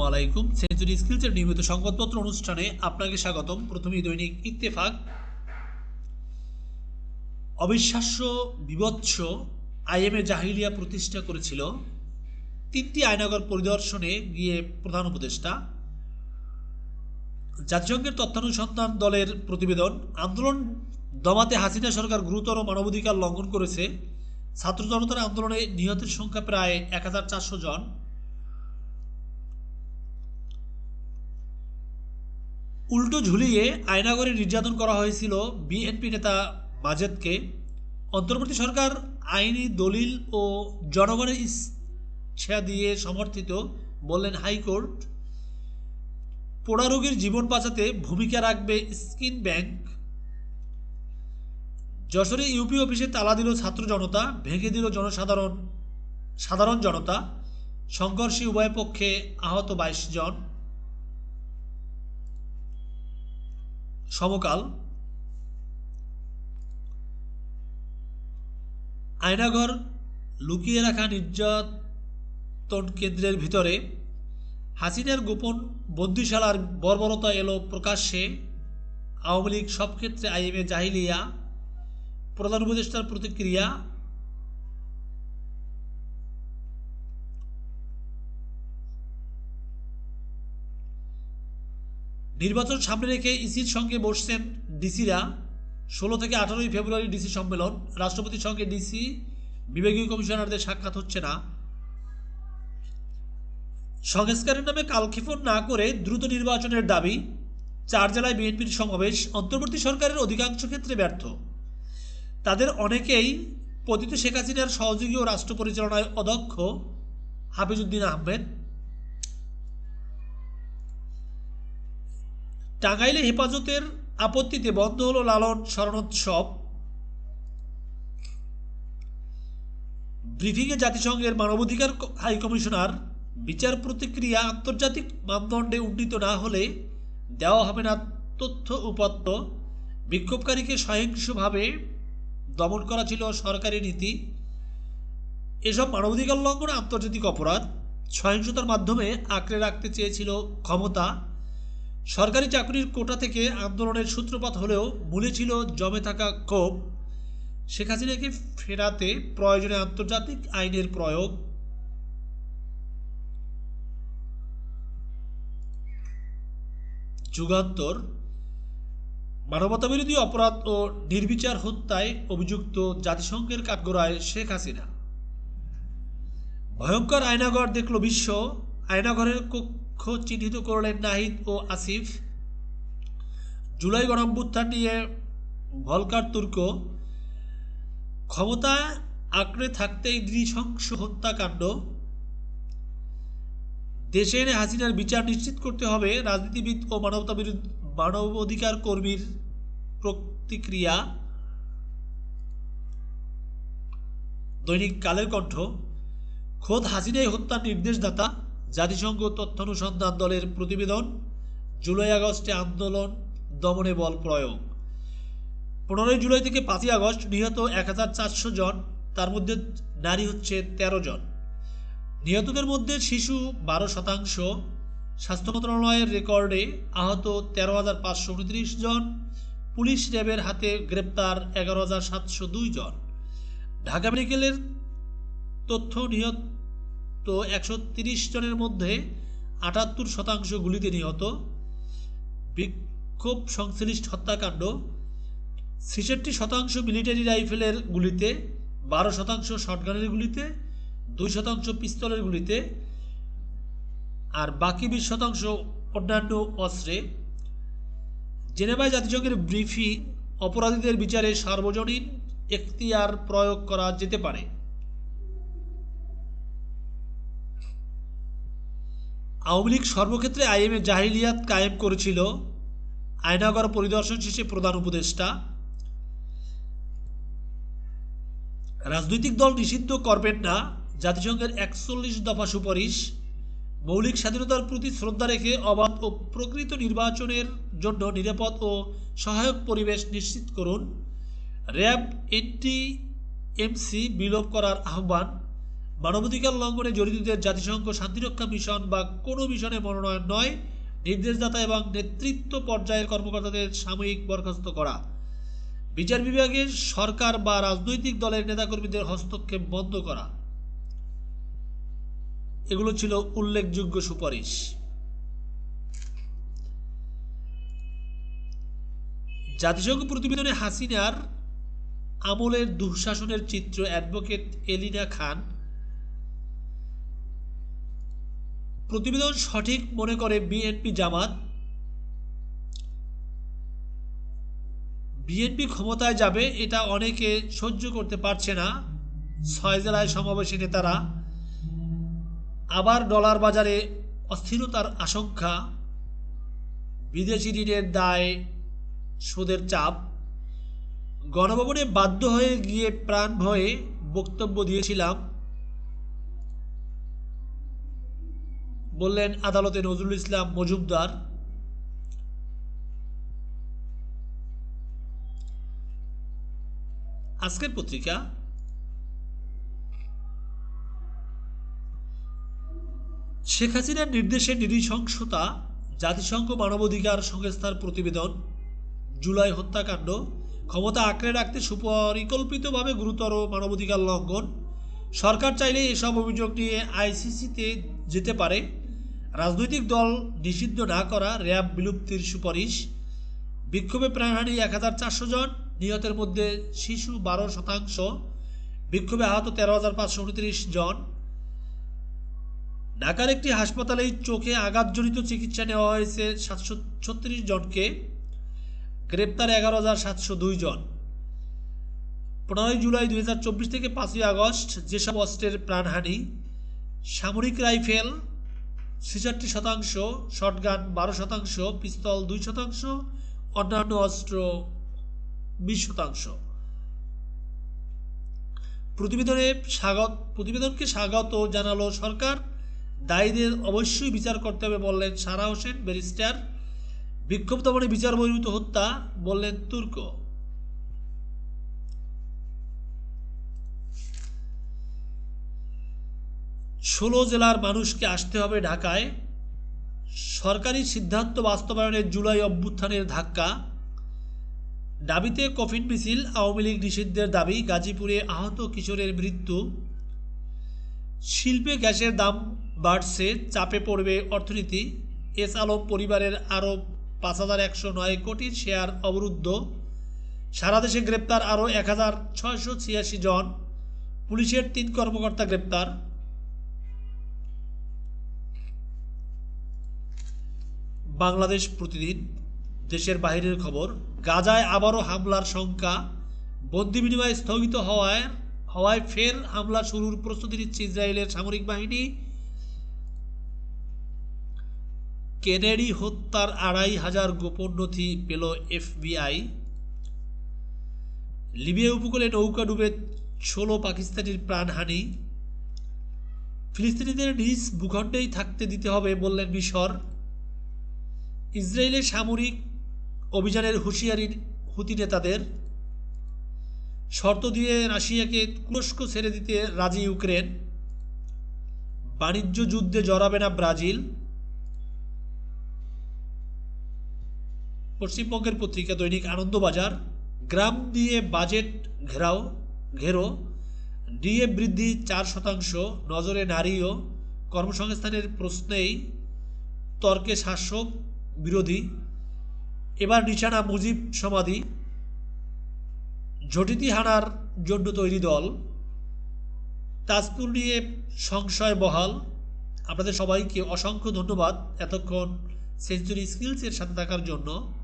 আলাইকুম সেঞ্চুরি স্কিলসের নিয়মিত সংবাদপত্র অনুষ্ঠানে আপনাকে স্বাগতম। প্রথমেই দৈনিক ইত্তেফাক। অবিশ্বাস্য, বিভৎস আইএমএ জাহিলিয়া প্রতিষ্ঠা করেছিল। তিনটি আয়নাগর পরিদর্শনে গিয়ে প্রধান উপদেষ্টা। জাতিসংঘের তথ্যানুসন্ধান দলের প্রতিবেদন, আন্দোলন দমাতে হাসিনা সরকার গুরুতর মানবাধিকার লঙ্ঘন করেছে। ছাত্র জনতার আন্দোলনে নিহতের সংখ্যা প্রায় এক হাজার চারশো জন। উল্টো ঝুলিয়ে আয়নাগরে নির্যাতন করা হয়েছিল বিএনপি নেতা মাজেদকে। অন্তর্বর্তী সরকার, আইনি দলিল ও জনগণের ইচ্ছা দিয়ে সমর্থিত বললেন হাইকোর্ট। পোড়া রোগীর জীবন বাঁচাতে ভূমিকা রাখবে স্কিন ব্যাংক। যশোরে ইউপি অফিসে তালা দিল ছাত্র জনতা, ভেঙে দিল জনসাধারণ, সাধারণ জনতা। সংঘর্ষে উভয় পক্ষে আহত বাইশ জন। সমকাল। আয়নাঘর লুকিয়ে রাখা নির্যাতন কেন্দ্রের ভিতরে হাসিনের গোপন বন্দিশালার বর্বরতা এলো প্রকাশ্যে। আওয়ামী লীগ সব ক্ষেত্রে আইএমএ জাহিলিয়া, প্রধান উপদেষ্টার প্রতিক্রিয়া নির্বাচন সামনে রেখে ইসির সঙ্গে বসছেন ডিসিরা। ষোলো থেকে আঠারোই ফেব্রুয়ারি ডিসি সম্মেলন। রাষ্ট্রপতির সঙ্গে ডিসি, বিভাগীয় কমিশনারদের সাক্ষাৎ হচ্ছে না। সংস্কারের নামে কালক্ষেপণ না করে দ্রুত নির্বাচনের দাবি। চার জেলায় বিএনপির সমাবেশ অন্তর্বর্তী সরকারের অধিকাংশ ক্ষেত্রে ব্যর্থ। তাদের অনেকেই পতিত শেখ হাসিনার সহযোগী ও রাষ্ট্র পরিচালনায় অদক্ষ হাফিজউদ্দিন আহমেদ। টাঙ্গাইলে হেফাজতের আপত্তিতে বন্ধ হলো লালন স্মরণোৎসব ব্রিফিংয়ে জাতিসংঘের মানবাধিকার হাই কমিশনার বিচার প্রতিক্রিয়া আন্তর্জাতিক মানদণ্ডে উন্নীত না হলে দেওয়া হবে না তথ্য উপাত্ত বিক্ষোভকারীকে সহিংসভাবে দমন করা ছিল সরকারি নীতি। এসব মানবাধিকার লঙ্ঘন আন্তর্জাতিক অপরাধ। সহিংসতার মাধ্যমে আঁকড়ে রাখতে চেয়েছিল ক্ষমতা। সরকারি চাকরির কোটা থেকে আন্দোলনের সূত্রপাত হলেও মূলে ছিল জমে থাকা ক্ষোভ। শেখ হাসিনাকে ফেরাতে প্রয়োজনে আন্তর্জাতিক আইনের প্রয়োগ। যুগান্তর। মানবতাবিরোধী অপরাধ ও নির্বিচার হত্যায় অভিযুক্ত জাতিসংঘের কাঠগড়ায় শেখ হাসিনা। ভয়ঙ্কর আয়নাগর দেখল বিশ্ব। আয়নাঘরের কক্ষ চিহ্নিত করলেন নাহিদ ও আসিফ। জুলাই গণঅভ্যুত্থান নিয়ে ভলকার তুর্ক ক্ষমতা আঁকড়ে থাকতেই নৃশংস হত্যাকাণ্ড। দেশে এনে হাসিনার বিচার নিশ্চিত করতে হবে। রাজনীতিবিদ ও মানবতা মানবাধিকার কর্মীর প্রতিক্রিয়া। দৈনিক কালের কণ্ঠ, খোদ হাসিনাই হত্যার নির্দেশদাতা। জাতিসংঘ তথ্য অনুসন্ধান দলের প্রতিবেদন, জুলাই আগস্টে আন্দোলন, দমনে বল প্রয়োগ। পনেরোই জুলাই থেকে পাঁচই আগস্ট নিহত এক হাজার চারশো জন, তার মধ্যে নারী হচ্ছে ১৩ জন। নিহতদের মধ্যে শিশু বারো শতাংশ, স্বাস্থ্য মন্ত্রণালয়ের রেকর্ডে আহত তেরো হাজার পাঁচশো উনত্রিশ জন, পুলিশ র্যাবের হাতে গ্রেপ্তার এগারো হাজার সাতশো দুই জন। ঢাকা মেডিকেলের তথ্য নিহত একশো তিরিশ জনের মধ্যে আটাত্তর শতাংশ গুলিতে নিহত। বিক্ষোভ সংশ্লিষ্ট হত্যাকাণ্ড, ছেষট্টি শতাংশ মিলিটারি রাইফেলের গুলিতে, বারো শতাংশ শটগানের গুলিতে, দুই শতাংশ পিস্তলের গুলিতে, আর বাকি বিশ শতাংশ অন্যান্য অস্ত্রে। জেনেভায় জাতিসংঘের ব্রিফিং অপরাধীদের বিচারে সার্বজনীন এখতিয়ার প্রয়োগ করা যেতে পারে। আওয়ামী লীগ সর্বক্ষেত্রে আইএমএ জাহিলিয়াত কায়েম করেছিল। আয়নাগর পরিদর্শন শেষে প্রধান উপদেষ্টা। রাজনৈতিক দল নিষিদ্ধ করবেন না। জাতিসংঘের একচল্লিশ দফা সুপারিশ। মৌলিক স্বাধীনতার প্রতি শ্রদ্ধা রেখে অবাধ ও প্রকৃত নির্বাচনের জন্য নিরাপদ ও সহায়ক পরিবেশ নিশ্চিত করুন। র্যাব এনটি এমসি বিলোপ করার আহ্বান। মানবাধিকার লঙ্ঘনে জড়িতদের জাতিসংঘ শান্তিরক্ষা মিশন বা কোনো মিশনে মনোনয়ন নয়, নির্দেশদাতা এবং নেতৃত্ব পর্যায়ের কর্মকর্তাদের সাময়িক বরখাস্ত করা। বিচার বিভাগের সরকার বা রাজনৈতিক দলের নেতাকর্মীদের হস্তক্ষেপ বন্ধ করা। এগুলো ছিল উল্লেখযোগ্য সুপারিশ। জাতিসংঘ প্রতিবেদনে হাসিনার আমলের দুঃশাসনের চিত্র অ্যাডভোকেট এলিনা খান প্রতিবেদন সঠিক মনে করে বিএনপি জামাত? বিএনপি ক্ষমতায় যাবে, এটা অনেকে সহ্য করতে পারছে না। ছয় জেলায় সমাবেশী নেতারা। আবার ডলার বাজারে অস্থিরতার আশঙ্কা। বিদেশি ঋণের দায়, সুদের চাপ। গণভবনে বাধ্য হয়ে গিয়ে প্রাণ ভয়ে বক্তব্য দিয়েছিলাম। বললেন আদালতে নজরুল ইসলাম মজুমদার, আজকের পত্রিকা, শেখ হাসিনার নির্দেশে নৃশংসতা, জাতিসংঘ মানবাধিকার সংস্থার প্রতিবেদন, জুলাই হত্যাকাণ্ড, ক্ষমতা আঁকড়ে রাখতে সুপরিকল্পিতভাবে গুরুতর মানবাধিকার লঙ্ঘন, সরকার চাইলে এসব অভিযোগ নিয়ে আইসিসিতে যেতে পারে। রাজনৈতিক দল নিষিদ্ধ না করা র্যাব বিলুপ্তির সুপারিশ। বিক্ষোভে প্রাণহানি এক হাজার চারশো জন, নিহতের মধ্যে শিশু বারো শতাংশ, বিক্ষোভে আহত তেরো হাজার পাঁচশো উনত্রিশ জন। ঢাকার একটি হাসপাতালে চোখে আঘাতজনিত চিকিৎসা নেওয়া হয়েছে সাতশো ছত্রিশ জনকে, গ্রেপ্তার এগারো হাজার সাতশো দুই জন। পনেরোই জুলাই দুই হাজার চব্বিশ থেকে পাঁচই আগস্ট যেসব অস্ত্রের প্রাণহানি, সামরিক রাইফেল ছেষট্টি শতাংশ, শটগান বারো শতাংশ, পিস্তল দুই শতাংশ, অন্যান্য অস্ত্র বিশ শতাংশ। প্রতিবেদনে স্বাগত প্রতিবেদনকে স্বাগত জানালো সরকার। দায়ীদের অবশ্যই বিচার করতে হবে বললেন সারা হোসেন, ব্যারিস্টার। বিক্ষোভ দমনে বিচার বহির্ভূত হত্যা বললেন তুর্ক। ষোলো জেলার মানুষকে আসতে হবে ঢাকায়। সরকারি সিদ্ধান্ত বাস্তবায়নের জুলাই অভ্যুত্থানের ধাক্কা। দাবিতে কফিন মিছিল, আওয়ামী লীগ নিষিদ্ধের দাবি, গাজীপুরে আহত কিশোরের মৃত্যু। শিল্পে গ্যাসের দাম বাড়ছে, চাপে পড়বে অর্থনীতি। এস আলম পরিবারের আরও পাঁচ হাজার একশো নয় কোটির শেয়ার অবরুদ্ধ। সারা দেশে গ্রেপ্তার আরও এক হাজার ছয়শো ছিয়াশি জন। পুলিশের তিন কর্মকর্তা গ্রেপ্তার। বাংলাদেশ প্রতিদিন দেশের বাহিরের খবর। গাজায় আবারও হামলার শঙ্কা বন্দি বিনিময় স্থগিত হওয়ায় হওয়ায় ফের হামলা শুরুর প্রস্তুতি নিচ্ছে ইসরায়েলের সামরিক বাহিনী। কেনেডি হত্যার আড়াই হাজার গোপন নথি পেল এফবিআই। লিবিয়া উপকূলে নৌকা ডুবে ষোলো পাকিস্তানির প্রাণহানি। ফিলিস্তিনিদের নিজ ভূখণ্ডেই থাকতে দিতে হবে বললেন মিশর। ইসরায়েলের সামরিক অভিযানের হুঁশিয়ারি হুতি নেতাদের শর্ত দিয়ে রাশিয়াকে তুরস্ক ছেড়ে দিতে রাজি ইউক্রেন। বাণিজ্য যুদ্ধে জড়াবে না ব্রাজিল। পশ্চিমবঙ্গের পত্রিকা দৈনিক আনন্দবাজার, গ্রাম দিয়ে বাজেট ঘেরাও, ঘেরো, ডিএ বৃদ্ধি চার শতাংশ, নজরে নারী ও কর্মসংস্থানের প্রশ্নেই তর্কে শাসক বিরোধী। এবার নিশানা মুজিব সমাধি। ঝটিতি হানার জন্য তৈরি দল। তাজপুর নিয়ে সংশয় বহাল। আপনাদের সবাইকে অসংখ্য ধন্যবাদ এতক্ষণ সেঞ্চুরি স্কিলসের সাথে থাকার জন্য।